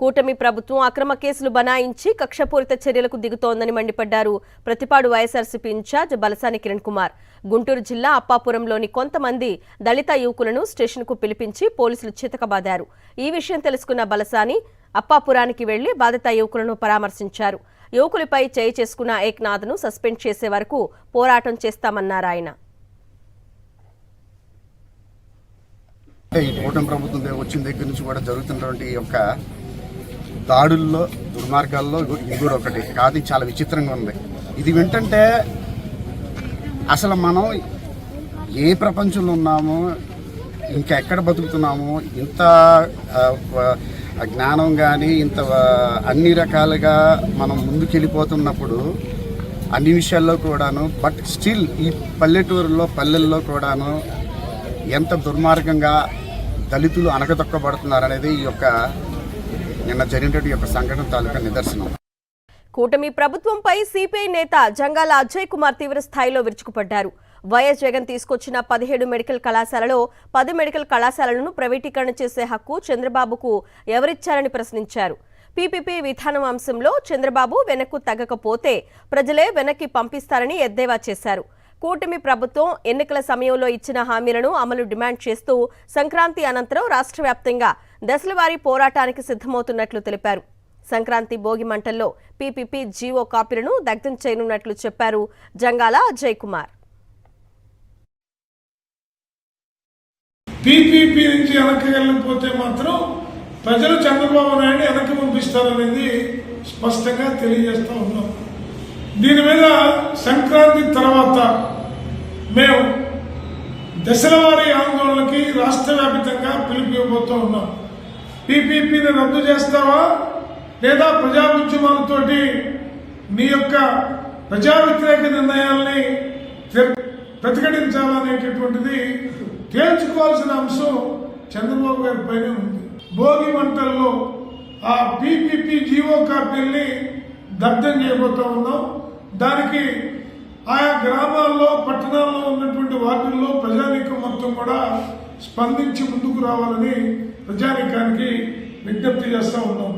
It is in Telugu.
కూటమి ప్రభుత్వం అక్రమ కేసులు బనాయించి కక్షపూరిత చర్యలకు దిగుతోందని మండిపడ్డారు ప్రతిపాడు వైఎస్ఆర్సీపీ ఇన్ఛార్జ్ బలసాని కిరణ్ కుమార్. గుంటూరు జిల్లా అప్పాపురంలోని కొంతమంది దళిత యువకులను స్టేషన్కు పిలిపించి పోలీసులు చితకబాదారు. ఈ విషయం తెలుసుకున్న బలసాని అప్పాపురానికి వెళ్ళి బాధిత యువకులను పరామర్శించారు. యువకులపై చేయి చేసుకున్న ఏక్నాథ్ను సస్పెండ్ చేసే వరకు పోరాటం చేస్తామన్నారు ఆయన. ఈ కూటమి ప్రభుత్వం వచ్చిన దగ్గర నుంచి కూడా జరుగుతున్నటువంటి ఈ యొక్క దాడుల్లో దుర్మార్గాల్లో ఇది కూడా ఒకటి కాదు చాలా విచిత్రంగా ఉంది. ఇది వింటంటే అసలు మనం ఏ ప్రపంచంలో ఉన్నామో ఇంకా ఎక్కడ బతుకుతున్నాము ఇంత జ్ఞానం కానీ ఇంత అన్ని రకాలుగా మనం ముందుకెళ్ళిపోతున్నప్పుడు అన్ని విషయాల్లో కూడాను బట్ స్టిల్ ఈ పల్లెటూరులో పల్లెల్లో కూడాను ఎంత దుర్మార్గంగా దళితులు అనగదొక్కబడుతున్నారు అనేది ఈ యొక్క నిన్న జరిగినటువంటి యొక్క సంఘటన తాలూకా నిదర్శనం. కూటమి ప్రభుత్వంపై సిపిఐ నేత జంగాల అజయ్ కుమార్ తీవ్ర స్థాయిలో విరుచుకుపడ్డారు. వైఎస్ జగన్ తీసుకొచ్చిన పదిహేడు మెడికల్ కళాశాలలో పది మెడికల్ కళాశాలలను ప్రైవేటీకరణ చేసే హక్కు చంద్రబాబుకు ఎవరిచ్చారని ప్రశ్నించారు. పీపీపీ విధానం అంశంలో చంద్రబాబు వెనక్కు తగ్గకపోతే ప్రజలే వెనక్కి పంపిస్తారని ఎద్దేవా చేశారు. కూటమి ప్రభుత్వం ఎన్నికల సమయంలో ఇచ్చిన హామీలను అమలు డిమాండ్ చేస్తూ సంక్రాంతి అనంతరం రాష్ట్ర వ్యాప్తంగా దశలవారీ పోరాటానికి సిద్ధమవుతున్నట్లు తెలిపారు. సంక్రాంతి భోగి మంటల్లో పీపీపీ జీవో కాపీలను దగ్ధం చేయనున్నట్లు చెప్పారు జంగాల అజయ్ కుమార్ పీపీపీ నుంచి వెనక్కి వెళ్ళకపోతే మాత్రం ప్రజలు చంద్రబాబు నాయుడు వెనక్కి పంపిస్తారనేది స్పష్టంగా తెలియజేస్తూ ఉన్నాం. సంక్రాంతి తర్వాత మేము దశల వారీ ఆందోళనకి రాష్ట్ర వ్యాప్తంగా పిలిపిపోతూ ఉన్నాం. పీపీపీని రద్దు చేస్తావా? లేదా ప్రజా ఉద్యమాలతోటి నీ యొక్క ప్రజా వ్యతిరేక నిర్ణయాల్ని ప్ర- ప్రతిఘటించాలనేటటువంటిది తేల్చుకోవాల్సిన అంశం చంద్రబాబు గారి పైన ఉంది. భోగి మంటల్లో ఆ పీపీపీ జీవో కాపీల్ని దగ్ధం చేయబోతా ఉన్నాం. దానికి ఆయా గ్రామాల్లో పట్టణాల్లో ఉన్నటువంటి వార్డుల్లో ప్రజానీకం మొత్తం కూడా స్పందించి ముందుకు రావాలని ప్రజానీకానికి విజ్ఞప్తి చేస్తూ ఉన్నాం.